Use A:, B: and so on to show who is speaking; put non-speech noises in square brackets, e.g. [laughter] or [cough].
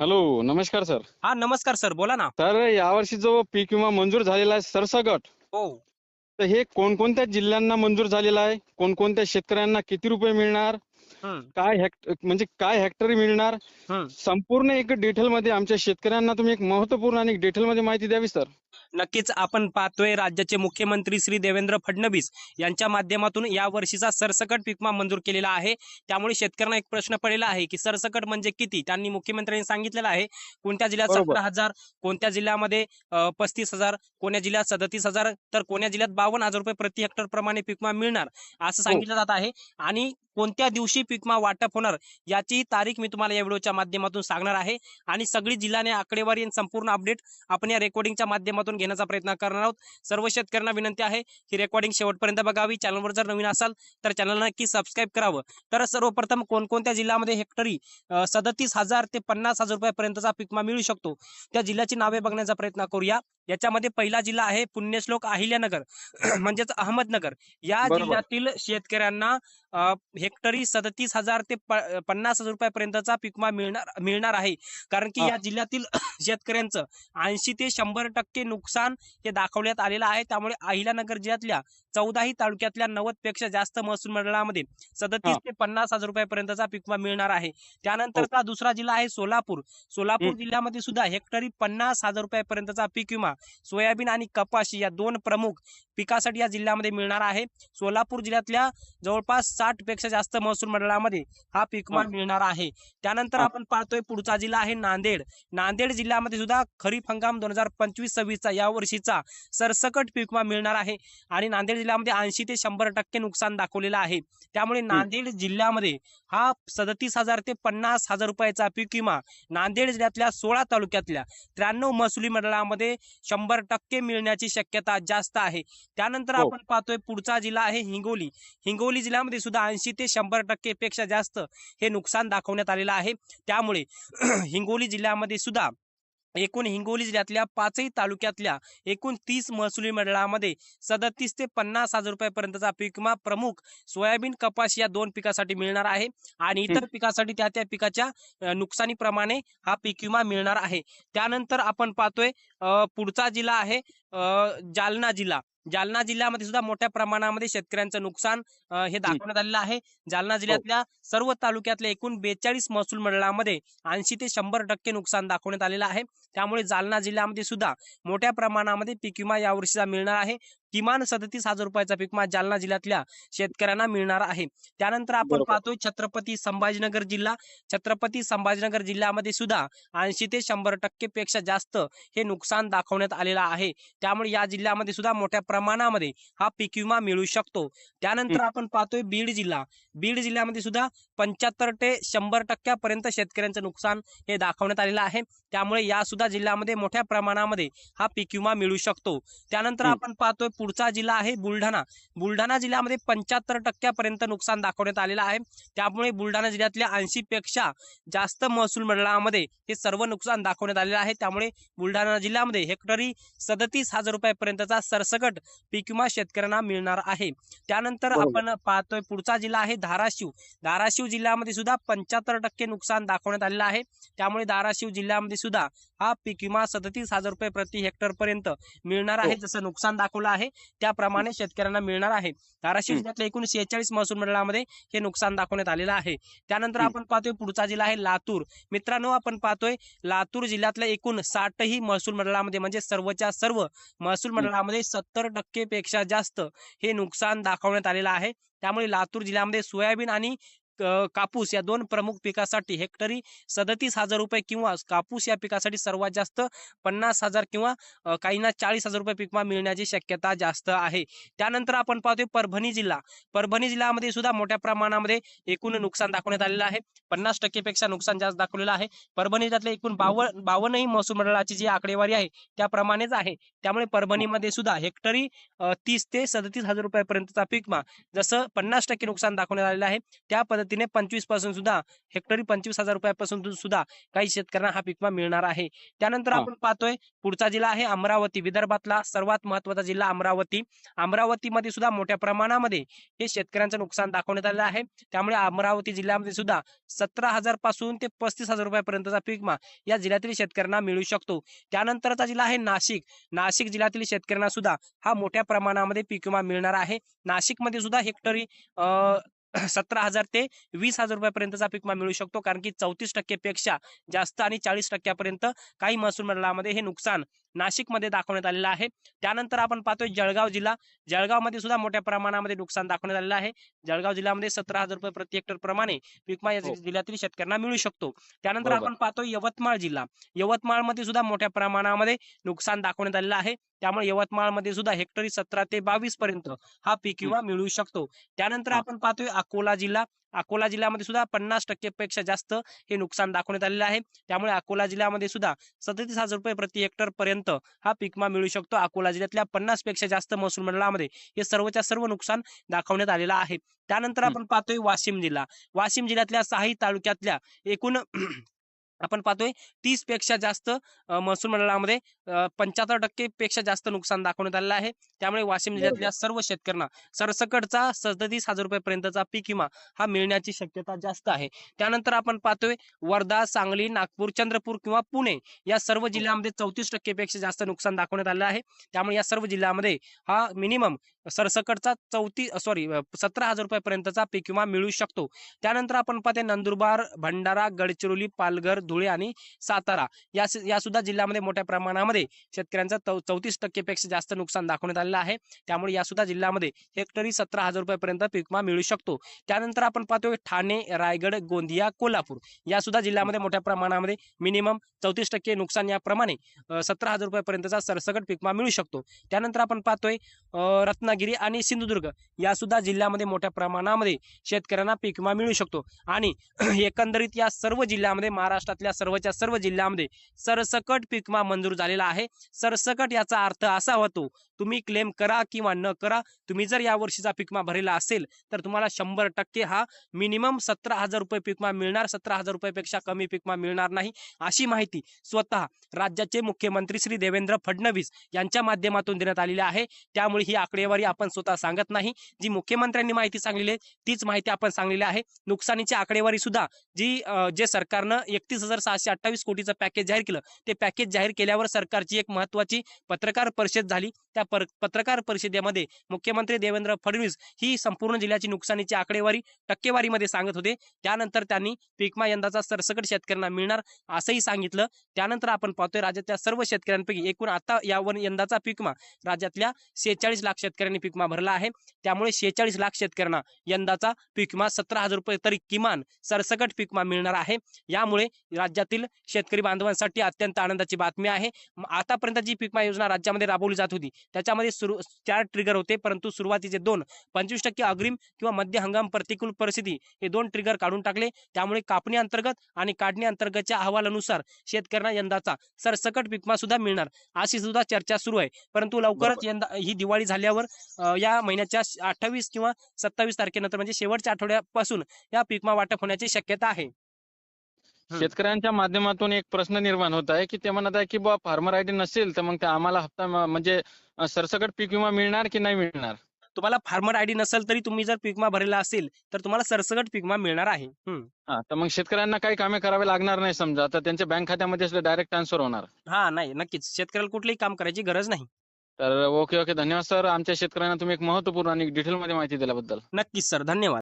A: Hello नमस्कार sir.
B: हा नमस्कार सर बोला ना.
A: तर यावर्षी जो पीक विमा मंजूर झालेला आहे सरसगट
B: हो.
A: तर हे कोणकोणत्या जिल्ह्यांना मंजूर झालेला आहे? कोणकोणत्या शेतकऱ्यांना किती रुपये मिळणार? काय म्हणजे काय हेक्टरी मिळणार. संपूर्ण एक डिटेल मध्ये आमच्या शेतकऱ्यांना तुम्ही एक महत्त्वपूर्ण आणि डिटेल मध्ये माहिती द्यावी सर
B: नक्कीच आपण पाहतोय राज्याचे मुख्यमंत्री श्री देवेंद्र फडणवीस यांच्या माध्यमातून या वर्षीचा सरसकट पीक विमा मंजूर केलेला आहे. त्यामुळे शेतकऱ्यांना एक प्रश्न पडलेला आहे की सरसकट म्हणजे किती? त्यांनी मुख्यमंत्र्यांनी सांगितलेलं आहे. कोणत्या जिल्ह्यात. सतरा हजार कोणत्या जिल्ह्यामध्ये पस्तीस हजार कोण्या जिल्ह्यात सदतीस हजार तर कोण्या जिल्ह्यात बावन्न हजार रुपये प्रति हेक्टर प्रमाणे पीक विमा मिळणार असं सांगितलं जात आहे. आणि कोणत्या दिवशी पीक विमा वाटप होणार याची तारीख मी तुम्हाला या व्हिडिओच्या माध्यमातून सांगणार आहे. आणि सगळी जिल्ह्याने आकडेवारी आणि संपूर्ण अपडेट आपण या रेकॉर्डिंगच्या माध्यमातून घेण्याचा प्रयत्न करणार आहोत. सर्व शेतकऱ्यांना विनंती आहे ही रेकॉर्डिंग शेवटपर्यंत बघावी. चॅनलवर जर नवीन असाल तर चॅनलला नक्की सबस्क्राईब करावं. तर सर्वप्रथम कोणकोणत्या जिल्ह्यामध्ये हेक्टरी सदतीस हजार ते पन्नास हजार रुपयापर्यंतचा पीक विमा मिळू शकतो? त्या जिल्ह्याची नावे बघण्याचा प्रयत्न करूया. याच्यामध्ये पहिला जिल्हा आहे पुण्यश्लोक अहिल्यानगर [clears throat] म्हणजेच अहमदनगर. या. जिल्ह्यातील शेतकऱ्यांना हेक्टरी सदतीस हजार ते पन्नास हजार रुपयापर्यंतचा पीक विमा मिळणार मिळणार आहे कारण की
A: हा.
B: या जिल्ह्यातील [clears throat] शेतकऱ्यांचं ऐंशी ते शंभर टक्के नुकसान हे दाखवण्यात आलेलं आहे त्यामुळे अहिल्यानगर जिल्ह्यातल्या चौदाही तालुक्यातल्या नव्वदपेक्षा जास्त महसूल मंडळामध्ये सदतीस
A: हा.
B: ते पन्नास हजार रुपयापर्यंतचा पीक विमा मिळणार आहे त्यानंतरचा दुसरा जिल्हा आहे सोलापूर सोलापूर
A: हो.
B: जिल्ह्यामध्ये सुद्धा हेक्टरी पन्नास हजार रुपयापर्यंतचा पीक विमा सोयाबीन आणि कपाशी या दोन प्रमुख पिकासाठी या जिल्ह्यामध्ये मिळणार आहे सोलापूर जिल्ह्यातल्या जवळपास साठपेक्षा जास्त महसूल मंडळामध्ये हा पीक विमा
A: हा.
B: मिळणार आहे त्यानंतर
A: हा.
B: आपण पाहतोय पुढचा जिल्हा आहे नांदेड नांदेड जिल्ह्यामध्ये सुद्धा खरीप हंगाम दोन हजार पंचवीस सव्वीसचा या वर्षीचा सरसकट पीक विमा मिळणार आहे आणि नांदेड जिल्ह्यामध्ये ऐंशी ते शंभर टक्के नुकसान दाखवलेलं आहे त्यामुळे नांदेड जिल्ह्यामध्ये हा सदतीस हजार ते पन्नास हजार रुपयाचा पीक विमा नांदेड जिल्ह्यातल्या सोळा तालुक्यातल्या त्र्याण्णव महसुली मंडळामध्ये शंभर टक्के मिळण्याची शक्यता जास्त आहे त्यानंतर
A: हो.
B: आपण पाहतोय पुढचा जिल्हा आहे हिंगोली हिंगोली जिल्ह्यामध्ये सुद्धा ऐंशी ते शंभर टक्के पेक्षा जास्त हे नुकसान दाखवण्यात आलेलं आहे. त्यामुळे [clears throat] हिंगोली जिल्ह्यामध्ये सुद्धा एकूण हिंगोली जिल्ह्यातल्या पाचही तालुक्यातल्या एकूण तीस महसुली मंडळामध्ये सदतीस ते पन्नास हजार रुपयापर्यंतचा पीक विमा प्रमुख सोयाबीन कपाशी या दोन पिकासाठी मिळणार आहे. आणि इतर पिकासाठी त्या त्या पिकाच्या नुकसानीप्रमाणे हा पीक विमा मिळणार आहे. त्यानंतर आपण पाहतोय पुढचा जिल्हा आहे जालना जिल्हा. जालना जिल्ह्यामध्ये सुद्धा मोठ्या प्रमाणामध्ये शेतकऱ्यांचं नुकसान हे दाखवण्यात आलेलं आहे. जालना जिल्ह्यातल्या सर्व तालुक्यातल्या एकूण बेचाळीस महसूल मंडळामध्ये ऐंशी ते शंभर टक्के नुकसान दाखवण्यात आलेलं आहे. त्यामुळे जालना जिल्ह्यामध्ये सुद्धा मोठ्या प्रमाणामध्ये पीक विमा यावर्षीचा मिळणार आहे. किमान सदतीस हजार रुपयाचा पीक विमा जालना जिल्ह्यातल्या शेतकऱ्यांना मिळणार आहे. त्यानंतर आपण. पाहतोय छत्रपती संभाजीनगर जिल्हा. छत्रपती संभाजीनगर जिल्ह्यामध्ये सुद्धा ऐंशी ते शंभर टक्के पेक्षा जास्त हे नुकसान दाखवण्यात आलेलं आहे. त्यामुळे या जिल्ह्यामध्ये सुद्धा मोठ्या प्रमाणामध्ये हा पीक विमा मिळू शकतो. त्यानंतर आपण पाहतोय बीड जिल्हा. बीड जिल्ह्यामध्ये सुद्धा पंच्याहत्तर ते शंभर टक्क्यापर्यंत शेतकऱ्यांचं नुकसान हे दाखवण्यात आलेलं आहे. त्यामुळे या सुद्धा जिल्ह्यामध्ये मोठ्या प्रमाणामध्ये हा पीक विमा मिळू शकतो. त्यानंतर. आपण पाहतोय पुढचा जिल्हा आहे बुलढाणा. बुलढाणा जिल्ह्यामध्ये पंच्याहत्तर टक्क्यापर्यंत नुकसान दाखवण्यात आलेलं आहे. त्यामुळे बुलढाणा जिल्ह्यातल्या ऐंशी पेक्षा जास्त महसूल मंडळामध्ये हे सर्व नुकसान दाखवण्यात आलेलं आहे. त्यामुळे बुलढाणा जिल्ह्यामध्ये हेक्टरी सदतीस हजार रुपयापर्यंतचा सरसकट पीक विमा शेतकऱ्यांना मिळणार आहे. त्यानंतर. आपण पाहतोय पुढचा जिल्हा आहे धाराशिव. धाराशिव जिल्ह्यामध्ये सुद्धा पंच्याहत्तर टक्के नुकसान दाखवण्यात आलेलं आहे. त्यामुळे धाराशिव जिल्ह्यामध्ये सुद्धा हा पीक विमा सदतीस हजार रुपये प्रति हेक्टर पर्यंत मिळणार आहे.
A: हो.
B: जसं नुकसान दाखवलं आहे त्याप्रमाणे शेतकऱ्यांना मिळणार आहे. धाराशिव. जिल्ह्यातल्या एकूण शेहेचाळीस महसूल मंडळामध्ये हे नुकसान दाखवण्यात आलेलं आहे. त्यानंतर. आपण पाहतोय पुढचा जिल्हा आहे लातूर. मित्रांनो आपण पाहतोय लातूर जिल्ह्यातल्या एकूण साठही महसूल मंडळामध्ये म्हणजे सर्वच्या सर्व महसूल मंडळामध्ये सत्तर टक्के पेक्षा जास्त हे नुकसान दाखवण्यात आलेलं आहे. त्यामुळे लातूर जिल्ह्यामध्ये सोयाबीन आणि कापूस या दोन प्रमुख पिकासाठी हेक्टरी सदतीस हजार रुपये किंवा कापूस या पिकासाठी सर्वात जास्त पन्नास हजार किंवा अ, काहींना चाळीस हजार रुपये पिकमा मिळण्याची शक्यता जास्त आहे. त्यानंतर आपण पाहतोय परभणी जिल्हा. परभणी जिल्ह्यामध्ये सुद्धा मोठ्या प्रमाणामध्ये एकूण नुकसान दाखवण्यात आलेलं आहे. पन्नास टक्केपेक्षा नुकसान जास्त दाखवलेलं आहे. परभणी जिल्ह्यातल्या एकूण बावन्न ही महसूल मंडळाची जी आकडेवारी आहे त्याप्रमाणेच आहे. त्यामुळे परभणीमध्ये सुद्धा हेक्टरी तीस ते सदतीस हजार रुपयापर्यंतचा पिकमा जसं पन्नास टक्के नुकसान दाखवण्यात आलेलं आहे त्या पद्धतीने पद्धतीने पंचवीसपासून सुद्धा हेक्टरी पंचवीस हजार रुपयापासून सुद्धा काही शेतकऱ्यांना हा पीक विमा मिळणार आहे. त्यानंतर. आपण पाहतोय पुढचा जिल्हा आहे अमरावती विदर्भातला सर्वात महत्त्वाचा जिल्हा अमरावती. अमरावतीमध्ये सुद्धा मोठ्या प्रमाणामध्ये हे शेतकऱ्यांचं नुकसान दाखवण्यात आलेलं आहे. त्यामुळे अमरावती जिल्ह्यामध्ये सुद्धा सतरा हजारपासून ते पस्तीस हजार रुपयापर्यंतचा पीक विमा या जिल्ह्यातील शेतकऱ्यांना मिळू शकतो. त्यानंतरचा जिल्हा आहे नाशिक. नाशिक जिल्ह्यातील शेतकऱ्यांना सुद्धा हा मोठ्या प्रमाणामध्ये पीक विमा मिळणार आहे. नाशिकमध्ये सुद्धा हेक्टरी [clears throat] सतरा हजार ते वीस हजार रुपयापर्यंतचा पीक विमा मिळू शकतो. कारण की चौतीस टक्केपेक्षा जास्त आणि चाळीस टक्क्यापर्यंत काही महसूल मंडळामध्ये हे नुकसान नाशिकमध्ये दाखवण्यात आलेलं आहे. त्यानंतर आपण पाहतोय जळगाव जिल्हा. जळगावमध्ये सुद्धा मोठ्या प्रमाणामध्ये नुकसान दाखवण्यात आलेलं आहे. जळगाव जिल्ह्यामध्ये सतरा हजार रुपये प्रति हेक्टर प्रमाणे विमा या
A: हो.
B: जिल्ह्यातील शेतकऱ्यांना मिळू शकतो. त्यानंतर. आपण पाहतोय यवतमाळ जिल्हा. यवतमाळमध्ये सुद्धा मोठ्या प्रमाणामध्ये नुकसान दाखवण्यात आलेलं आहे. त्यामुळे यवतमाळमध्ये सुद्धा हेक्टरी सतरा ते बावीस पर्यंत हा पीक विमा मिळू शकतो. त्यानंतर. आपण पाहतोय अकोला जिल्हा. अकोला जिल्ह्यामध्ये सुद्धा पन्नास टक्केपेक्षा जास्त हे नुकसान दाखवण्यात आलेलं आहे. त्यामुळे अकोला जिल्ह्यामध्ये सुद्धा सदतीस हजार रुपये प्रति हेक्टर पर्यंत हा पीक विमा मिळू शकतो. अकोला जिल्ह्यातल्या पन्नासपेक्षा जास्त महसूल मंडळामध्ये हे सर्वच्या सर्व नुकसान दाखवण्यात आलेलं आहे. त्यानंतर. आपण पाहतोय वाशिम जिल्हा. वाशिम जिल्ह्यातल्या साही तालुक्यातल्या एकूण आपण पाहतोय तीसपेक्षा जास्त महसूल मंडळामध्ये पंच्याहत्तर टक्के पेक्षा जास्त नुकसान दाखवण्यात आलेलं आहे. त्यामुळे वाशिम जिल्ह्यातल्या सर्व शेतकऱ्यांना सरसकटचा सदतीस हजार रुपयापर्यंतचा पीक विमा हा मिळण्याची शक्यता जास्त आहे. त्यानंतर आपण पाहतोय वर्धा सांगली नागपूर चंद्रपूर किंवा पुणे या सर्व जिल्ह्यामध्ये चौतीस टक्केपेक्षा जास्त नुकसान दाखवण्यात आलं आहे. त्यामुळे या सर्व जिल्ह्यामध्ये हा मिनिमम सरसकटचा चौतीस सॉरी सतरा हजार रुपयापर्यंतचा पीक विमा मिळू शकतो. त्यानंतर आपण पाहते नंदुरबार भंडारा गडचिरोली पालघर धुळे आणि सातारा. या या सुद्धा जिल्ह्यामध्ये मोठ्या प्रमाणामध्ये शेतकऱ्यांचा चौतीस टक्केपेक्षा जास्त नुकसान दाखवण्यात आलेलं आहे. त्यामुळे या सुद्धा जिल्ह्यामध्ये हेक्टरी सतरा हजार रुपयापर्यंत पीक विमा मिळू शकतो. त्यानंतर आपण पाहतोय ठाणे रायगड गोंदिया कोल्हापूर या सुद्धा जिल्ह्यामध्ये मोठ्या प्रमाणामध्ये मिनिमम चौतीस टक्के नुकसान याप्रमाणे सतरा हजार रुपयापर्यंतचा सरसकट पीकमा मिळू शकतो. त्यानंतर आपण पाहतोय रत्नागिरी आणि सिंधुदुर्ग या सुद्धा जिल्ह्यामध्ये मोठ्या प्रमाणामध्ये शेतकऱ्यांना पीक विमा मिळू शकतो. आणि [clears throat] एकंदरीत या सर्व जिल्ह्यामध्ये महाराष्ट्रात राज्यातल्या सर्वच्या सर्व जिल्ह्यामध्ये सरसकट पिकमा मंजूर झालेला आहे. सरसकट याचा अर्थ असा होतो तुम्ही क्लेम करा किंवा न करा तुम्ही जर या वर्षीचा पिकमा भरेला भरलेला असेल तर तुम्हाला शंभर टक्के हा मिनिमम सतरा हजार रुपये पिकमा मिळणार सतरा हजार रुपयापेक्षा कमी पिकमा मिळणार नाही अशी माहिती स्वतः राज्याचे मुख्यमंत्री श्री देवेंद्र फडणवीस यांच्या माध्यमातून देण्यात आलेली आहे. त्यामुळे ही आकडेवारी आपण स्वतः सांगत नाही. जी मुख्यमंत्र्यांनी माहिती सांगलेली आहे तीच माहिती आपण सांगलेली आहे. नुकसानीची आकडेवारी सुद्धा जी जे सरकारनं एकतीस हजार सहाशे अठ्ठावीस कोटीचं पॅकेज जाहीर केलं. ते पॅकेज जाहीर केल्यावर सरकारची एक महत्वाची पत्रकार परिषद झाली. त्या पत्रकार परिषदेमध्ये मुख्यमंत्री देवेंद्र फडणवीस ही संपूर्ण जिल्ह्याची नुकसानीची आकडेवारी टक्केवारीमध्ये सांगत होते. त्यानंतर त्यांनी पीकमा यंदाचा सरसकट शेतकऱ्यांना मिळणार असंही सांगितलं. त्यानंतर आपण पाहतोय राज्यातल्या सर्व शेतकऱ्यांपैकी एकूण आता यावर यंदाचा पीकमा राज्यातल्या शेहेचाळीस लाख शेतकऱ्यांनी पीकमा भरला आहे. त्यामुळे शेहेचाळीस लाख शेतकऱ्यांना यंदाचा पीकमा सतरा हजार रुपये तरी किमान सरसकट पीकमा मिळणार आहे. यामुळे राज्यातील शेतकरी बांधवांसाठी अत्यंत आनंदाची बातमी आहे. आतापर्यंत जी पीकमा योजना राज्यामध्ये राबवली जात होती त्याच्यामध्ये सुरू चार ट्रिगर होते परंतु सुरुवातीचे दोन पंचवीस टक्के अग्रिम किंवा मध्य हंगाम प्रतिकूल परिस्थिती हे दोन ट्रिगर काढून टाकले. त्यामुळे कापणी अंतर्गत आणि काढणी अंतर्गतच्या अहवालानुसार शेतकऱ्यांना यंदाचा सरसकट पीकमा सुद्धा मिळणार अशी सुद्धा चर्चा सुरू आहे. परंतु लवकरच यंदा ही दिवाळी झाल्यावर या महिन्याच्या अठ्ठावीस किंवा सत्तावीस तारखेनंतर म्हणजे शेवटच्या आठवड्यापासून या पीकमा वाटप होण्याची शक्यता आहे.
A: शेतकऱ्यांच्या माध्यमातून एक प्रश्न निर्माण होत आहे की ते म्हणत आहे की बुवा फार्मर आयडी नसेल तर मग ते आम्हाला हप्ता म्हणजे सरसकट पीक विमा मिळणार की नाही मिळणार?
B: तुम्हाला फार्मर आयडी नसेल तरी तुम्ही जर पीकमा भरलेला असेल तर तुम्हाला सरसकट पीकमा मिळणार आहे. हम्म.
A: हा तर मग शेतकऱ्यांना काही कामे करावे लागणार नाही समजा तर त्यांच्या बँक खात्यामध्ये डायरेक्ट ट्रान्सफर होणार.
B: हा नाही नक्कीच. शेतकऱ्याला कुठलंही काम करायची गरज नाही.
A: तर ओके ओके. धन्यवाद सर. आमच्या शेतकऱ्यांना तुम्ही एक महत्त्वपूर्ण आणि डिटेलमध्ये माहिती दिल्याबद्दल.
B: नक्कीच सर. धन्यवाद.